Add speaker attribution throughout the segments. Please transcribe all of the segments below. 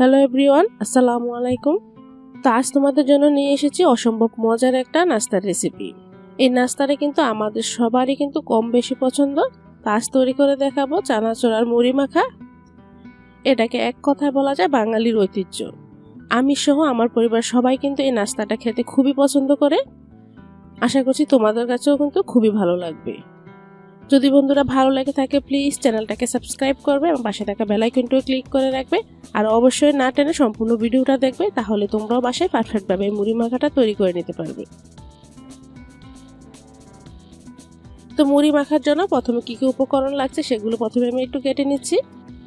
Speaker 1: Hello everyone আসসালামু আলাইকুম। তো আজ তোমাদের জন্য নিয়ে এসেছি অসম্ভব মজার একটা নাস্তার রেসিপি এই নাস্তাটা কিন্তু আমাদের সবারই কিন্তু কম বেশি পছন্দ। তো আজ তৈরি করে দেখাবো চানাচুর আর মুড়ি মাখা। এটাকে এক কথায় বলা যায় বাঙালির ঐতিহ্য। আমি সহ আমার পরিবার সবাই কিন্তু এই নাস্তাটা খেতে খুবই পছন্দ করে। আশা করছি তোমাদের কাছেও কিন্তু খুবই ভালো লাগবে। যদি বন্ধুরা ভালো লাগে থাকে প্লিজ চ্যানেলটাকে সাবস্ক্রাইব করবে এবং পাশে থাকা বেলাইকনটিও ক্লিক করে রাখবে। আর অবশ্যই না টেনে সম্পূর্ণ ভিডিওটা দেখবে, তাহলে তোমরাও বাসায় পারফেক্টভাবে মুড়ি মাখাটা তৈরি করে নিতে পারবে। তো মুড়ি মাখার জন্য প্রথমে কী কী উপকরণ লাগছে সেগুলো প্রথমে আমি একটু কেটে নিচ্ছি।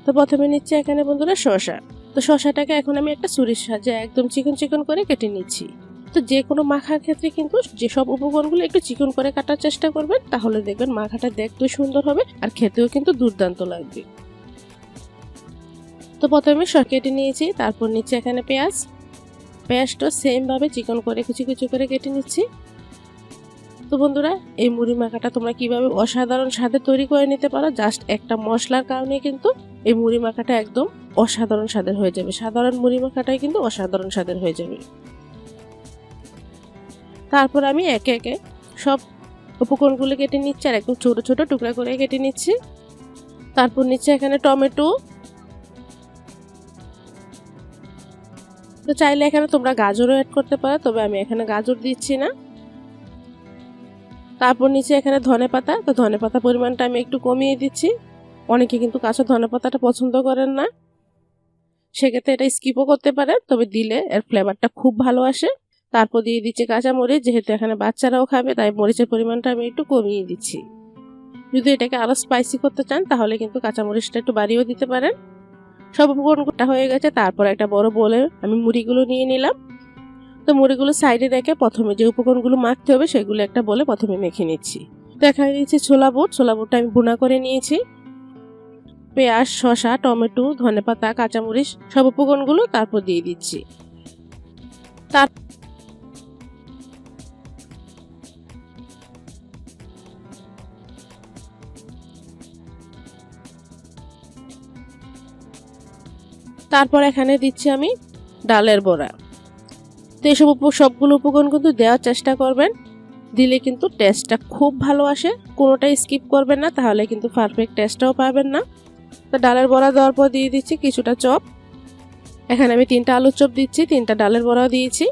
Speaker 1: তো প্রথমে নিচ্ছি এখানে বন্ধুরা শশা তো শশাটাকে এখন আমি একটা ছুরির সাহায্যে একদম চিকন চিকন করে কেটে নিচ্ছি। তো যে কোনো মাখার ক্ষেত্রে কিন্তু যেসব উপকরণগুলো একটু চিকন করে কাটার চেষ্টা করবেন, তাহলে দেখবেন মাখাটা দেখতেও সুন্দর হবে আর খেতেও কিন্তু দুর্দান্ত লাগবে। তো প্রথমে সর কেটে নিয়েছি, তারপর নিচ্ছে এখানে পেঁয়াজ। পেঁয়াজটা সেমভাবে চিকন করে কুচি কুচি করে কেটে নিচ্ছি। তো বন্ধুরা, এই মুড়ি মাখাটা তোমরা কীভাবে অসাধারণ স্বাদে তৈরি করে নিতে পারো, জাস্ট একটা মশলার কারণে কিন্তু এই মুড়ি মাখাটা একদম অসাধারণ স্বাদের হয়ে যাবে। সাধারণ মুড়ি মাখাটাই কিন্তু অসাধারণ স্বাদের হয়ে যাবে। তারপর আমি একে একে সব উপকরণগুলো কেটে নিচ্ছি আর একদম ছোটো ছোটো টুকরা করে কেটে নিচ্ছি। তারপর নিচ্ছে এখানে টমেটো। তো চাইলে এখানে তোমরা গাজরও অ্যাড করতে পারো, তবে আমি এখানে গাজর দিচ্ছি না। তারপর নিচে এখানে ধনে পাতা, তো ধনে পাতা পরিমাণটা আমি একটু কমিয়ে দিচ্ছি। অনেকে কিন্তু কাঁচা ধনে পাতাটা পছন্দ করেন না। সেক্ষেত্রে এটা স্কিপও করতে পারে, তবে দিলে এর ফ্লেভারটা খুব ভালো আসে। তারপর দিয়ে দিচ্ছি কাঁচা মরিচ যেহেতু এখানে বাচ্চারাও খাবে, তাই মরিচের পরিমাণটা আমি একটু কমিয়ে দিচ্ছি। যদি এটাকে আরও স্পাইসি করতে চান, তাহলে কিন্তু কাঁচা মরিচটা একটু বাড়িয়েও দিতে পারেন। সব উপকরণটা হয়ে গেছে, তারপর একটা বড় বলে আমি মুড়িগুলো নিয়ে নিলাম। তো মুড়িগুলো সাইডে রেখে প্রথমে যে উপকরণগুলো মাখতে হবে, সেগুলো একটা বলে প্রথমে মেখে নিচ্ছি। দেখা দিচ্ছি ছোলা বুট, ছোলা বুটটা আমি বুনা করে নিয়েছি। পেঁয়াজ শশা টমেটো, ধনেপাতা, কাঁচামরিচ, সব উপকরণগুলো তারপর দিয়ে দিচ্ছি। তার তারপর এখানে দিচ্ছি আমি ডালের বড়া। তো এইসব সবগুলো উপকরণ কিন্তু দেওয়ার চেষ্টা করবেন। দিলে কিন্তু টেস্টটা খুব ভালো আসে। কোনোটাই স্কিপ করবেন না, তাহলে কিন্তু পারফেক্ট টেস্টটাও পাবেন না। তো ডালের বড়া দেওয়ার পর দিয়ে দিচ্ছি কিছুটা চপ। এখানে আমি তিনটা আলুর চপ দিচ্ছি, তিনটা ডালের বড়াও দিয়েছি।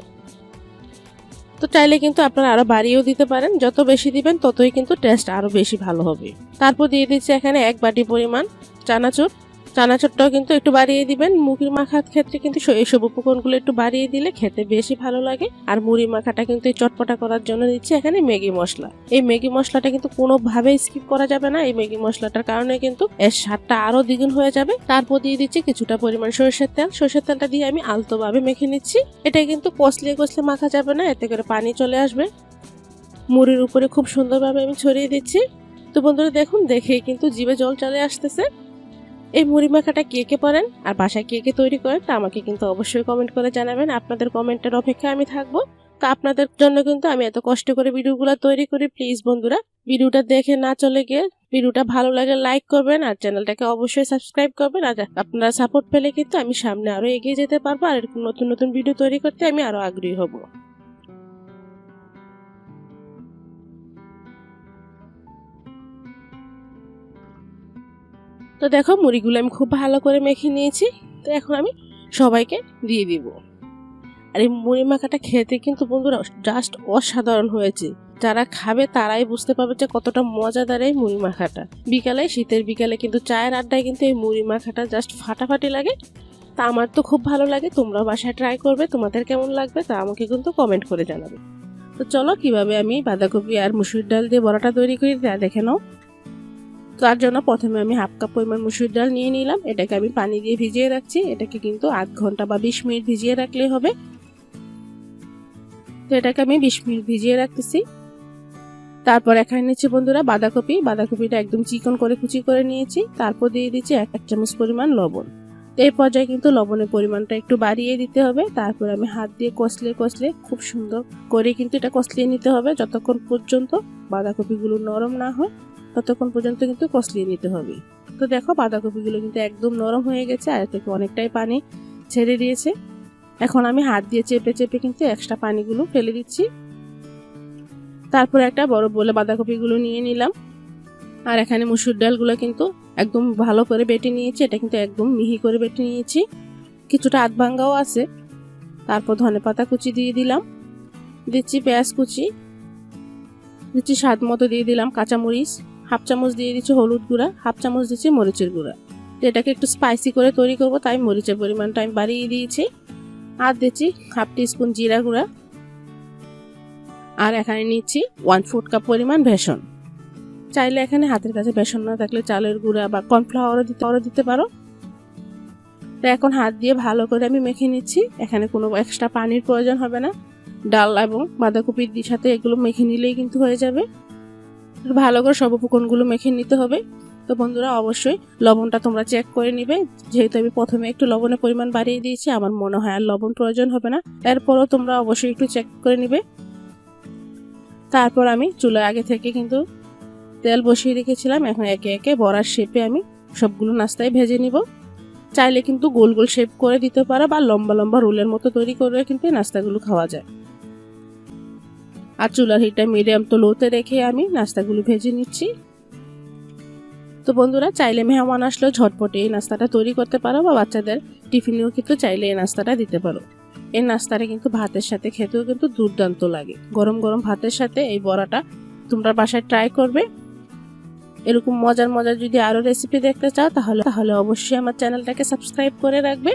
Speaker 1: তো চাইলে কিন্তু আপনারা আরও বাড়িয়েও দিতে পারেন। যত বেশি দিবেন, ততই কিন্তু টেস্ট আরও বেশি ভালো হবে। তারপর দিয়ে দিচ্ছি এখানে এক বাটি পরিমাণ চানাচুর। চানাচুরটাও কিন্তু একটু বাড়িয়ে দিবেন। মুড়ি মাখার ক্ষেত্রে কিন্তু এইসব উপকরণগুলো একটু বাড়িয়ে দিলে খেতে বেশি ভালো লাগে। আর মুড়ি মাখাটা কিন্তু এই চটপটা করার জন্য দিচ্ছি এখানে ম্যাগি মশলা। এই ম্যাগি মশলাটা কিন্তু কোনোভাবেই স্কিপ করা যাবে না। এই ম্যাগি মশলাটার কারণে কিন্তু এর স্বাদটা আরও দ্বিগুণ হয়ে যাবে। তারপর দিয়ে দিচ্ছি কিছুটা পরিমাণ সরষের তেল। সরষের তেলটা দিয়ে আমি আলতোভাবে মেখে নিচ্ছি। এটা কিন্তু কষলিয়ে কষলে মাখা যাবে না, এতে করে পানি চলে আসবে। মুড়ির উপরে খুব সুন্দরভাবে আমি ছড়িয়ে দিচ্ছি। তো বন্ধুরা দেখুন, দেখেই কিন্তু জিভে জল চলে আসতেছে। এই মুড়ি মাখাটা কে কে পারেন আর বাসায় কে কে তৈরি করেন তা আমাকে কিন্তু অবশ্যই কমেন্ট করে জানাবেন। আপনাদের কমেন্টের অপেক্ষায় আমি থাকব। তো আপনাদের জন্য কিন্তু আমি এত কষ্ট করে ভিডিওগুলো তৈরি করি। প্লিজ বন্ধুরা, ভিডিওটা দেখে না চলে গিয়ে ভিডিওটা ভালো লাগে লাইক করবেন আর চ্যানেলটাকে অবশ্যই সাবস্ক্রাইব করবেন আর আপনারা সাপোর্ট পেলে কিন্তু আমি সামনে আরও এগিয়ে যেতে পারব আর নতুন নতুন ভিডিও তৈরি করতে আমি আরও আগ্রহী হব। তো দেখো, মুড়িগুলো আমি খুব ভালো করে মেখে নিয়েছি। তো এখন আমি সবাইকে দিয়ে দিব। আর এই মুড়ি মাখাটা খেতে কিন্তু বন্ধুরা জাস্ট অসাধারণ হয়েছে। যারা খাবে তারাই বুঝতে পারবে যে কতটা মজাদার এই মুড়ি মাখাটা। বিকালে, শীতের বিকালে কিন্তু চায়ের আড্ডায় কিন্তু এই মুড়ি মাখাটা জাস্ট ফাটাফাটি লাগে। তা আমার তো খুব ভালো লাগে, তোমরাও বাসায় ট্রাই করবে, তোমাদের কেমন লাগবে তা আমাকে কিন্তু কমেন্ট করে জানাবে। তো চলো, কীভাবে আমি বাঁধাকপি আর মুসুর ডাল দিয়ে বড়াটা তৈরি করি তা দেখে নাও। তার জন্য প্রথমে আমি হাফ কাপ পরিমাণ মুসুর ডাল নিয়ে নিলাম। এটাকে আমি পানি দিয়ে ভিজিয়ে রাখছি। এটাকে কিন্তু আধ ঘণ্টা বা বিশ মিনিট ভিজিয়ে রাখলেই হবে। তো এটাকে আমি বিশ মিনিট ভিজিয়ে রাখতেছি। তারপর এখানে নিচ্ছি বন্ধুরা বাঁধাকপি। বাঁধাকপিটা একদম চিকন করে কুচি করে নিয়েছি। তারপর দিয়ে দিচ্ছি এক এক চামচ পরিমাণ লবণ। তো এই পর্যায়ে কিন্তু লবণের পরিমাণটা একটু বাড়িয়ে দিতে হবে। তারপর আমি হাত দিয়ে কষলে কষলে খুব সুন্দর করে কিন্তু এটা কষলিয়ে নিতে হবে। যতক্ষণ পর্যন্ত বাঁধাকপিগুলো নরম না হয়। ততক্ষণ পর্যন্ত কিন্তু কষলিয়ে নিতে হবে। তো দেখো বাঁধাকপিগুলো কিন্তু একদম নরম হয়ে গেছে আর থেকে অনেকটাই পানি ছেড়ে দিয়েছে। এখন আমি হাত দিয়ে চেপে চেপে কিন্তু এক্সট্রা পানিগুলো ফেলে দিচ্ছি। তারপর একটা বড় বলে বাঁধাকপিগুলো নিয়ে নিলাম। আর এখানে মুসুর ডালগুলো কিন্তু একদম ভালো করে বেটে নিয়েছি। এটা কিন্তু একদম মিহি করে বেটে নিয়েছি। কিছুটা আধ ভাঙ্গাও আছে। তারপর ধনে পাতা কুচি দিয়ে দিলাম। দিচ্ছি পেঁয়াজ কুচি। দিচ্ছি স্বাদ মতো দিয়ে দিলাম কাঁচামরিচ। হাফ চামচ দিয়ে দিচ্ছি হলুদ গুঁড়া, হাফ চামচ দিচ্ছি মরিচের গুঁড়া। তো এটাকে একটু স্পাইসি করে তৈরি করব, তাই মরিচের পরিমাণটা আমি বাড়িয়ে দিয়েছি। আর দিচ্ছি হাফ টিস্পুন জিরা গুঁড়া। আর এখানে নিচ্ছি ওয়ান ফুট কাপ পরিমাণ বেসন। চাইলে এখানে হাতের কাছে বেসন না থাকলে চালের গুঁড়া বা কর্নফ্লাওয়ারও দিতে আরও দিতে পারো। তো এখন হাত দিয়ে ভালো করে আমি মেখে নিচ্ছি। এখানে কোনো এক্সট্রা পানির প্রয়োজন হবে না। ডাল এবং বাঁধাকপির সাথে এগুলো মেখে নিলেই কিন্তু হয়ে যাবে। ভালো করে সব উপকরণগুলো মেখে নিতে হবে। তো বন্ধুরা, অবশ্যই লবণটা তোমরা চেক করে নিবে। যেহেতু আমি প্রথমে একটু লবণের পরিমাণ বাড়িয়ে দিয়েছি, আমার মনে হয় আর লবণ প্রয়োজন হবে না। এরপরও তোমরা অবশ্যই একটু চেক করে নিবে। তারপর আমি চুলা আগে থেকে কিন্তু তেল বসিয়ে রেখেছিলাম। এখন একে একে বড়ার শেপে আমি সবগুলো নাস্তায় ভেজে নিব। চাইলে কিন্তু গোল গোল শেপ করে দিতে পারো বা লম্বা লম্বা রোলের মতো তৈরি করে কিন্তু নাস্তাগুলো খাওয়া যায়। আর চুলার হিটটা মিডিয়াম তো লোতে রেখে আমি নাস্তাগুলো ভেজে নিচ্ছি। তো বন্ধুরা, চাইলে মেহমান আসলেও ঝটপটে এই নাস্তাটা তৈরি করতে পারো বা বাচ্চাদের টিফিনেও কিন্তু চাইলে এই নাস্তাটা দিতে পারো। এই নাস্তাটা কিন্তু ভাতের সাথে খেতেও কিন্তু দুর্দান্ত লাগে। গরম গরম ভাতের সাথে এই বড়াটা তোমরা বাসায় ট্রাই করবে। এরকম মজার মজার যদি আরও রেসিপি দেখতে চাও, তাহলে তাহলে অবশ্যই আমার চ্যানেলটাকে সাবস্ক্রাইব করে রাখবে।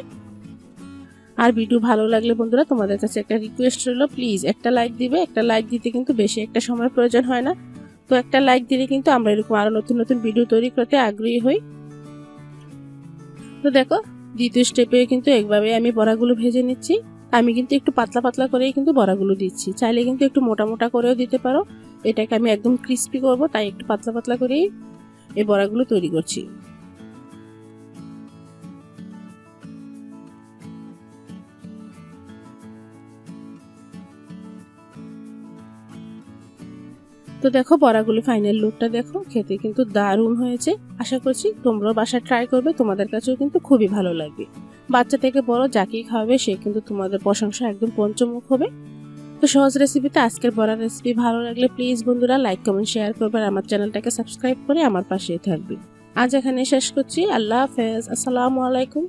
Speaker 1: আর ভিডিও ভালো লাগলে বন্ধুরা, তোমাদের কাছে একটা রিকোয়েস্ট রইল প্লিজ একটা লাইক দিবে। একটা লাইক দিতে কিন্তু বেশি একটা সময় প্রয়োজন হয় না। তো একটা লাইক দিলে কিন্তু আমরা এরকম আরও নতুন নতুন ভিডিও তৈরি করতে আগ্রহী হই। তো দেখো, দ্বিতীয় স্টেপে কিন্তু একভাবে আমি বড়াগুলো ভেজে নিচ্ছি। আমি কিন্তু একটু পাতলা পাতলা করেই কিন্তু বড়াগুলো দিচ্ছি। চাইলে কিন্তু একটু মোটা মোটা করেও দিতে পারো। এটাকে আমি একদম ক্রিস্পি করব, তাই একটু পাতলা পাতলা করেই এই বড়াগুলো তৈরি করছি। তো দেখো, বড়াগুলো ফাইনাল লুকটা দেখো, খেতে কিন্তু দারুণ হয়েছে। আশা করছি তোমরাও বাসায় ট্রাই করবে, তোমাদের কাছেও কিন্তু খুবই ভালো লাগবে। বাচ্চা থেকে বড় যাকেই খাওয়াবে, সে কিন্তু তোমাদের প্রশংসা একদম পঞ্চমুখ হবে। তো সহজ রেসিপিতে আজকের বড়ার রেসিপি ভালো লাগলে প্লিজ বন্ধুরা লাইক কমেন্ট শেয়ার করবে আমার চ্যানেলটাকে সাবস্ক্রাইব করে আমার পাশেই থাকবে। আজ এখানে শেষ করছি। আল্লাহ হাফেজ। আসসালামু আলাইকুম।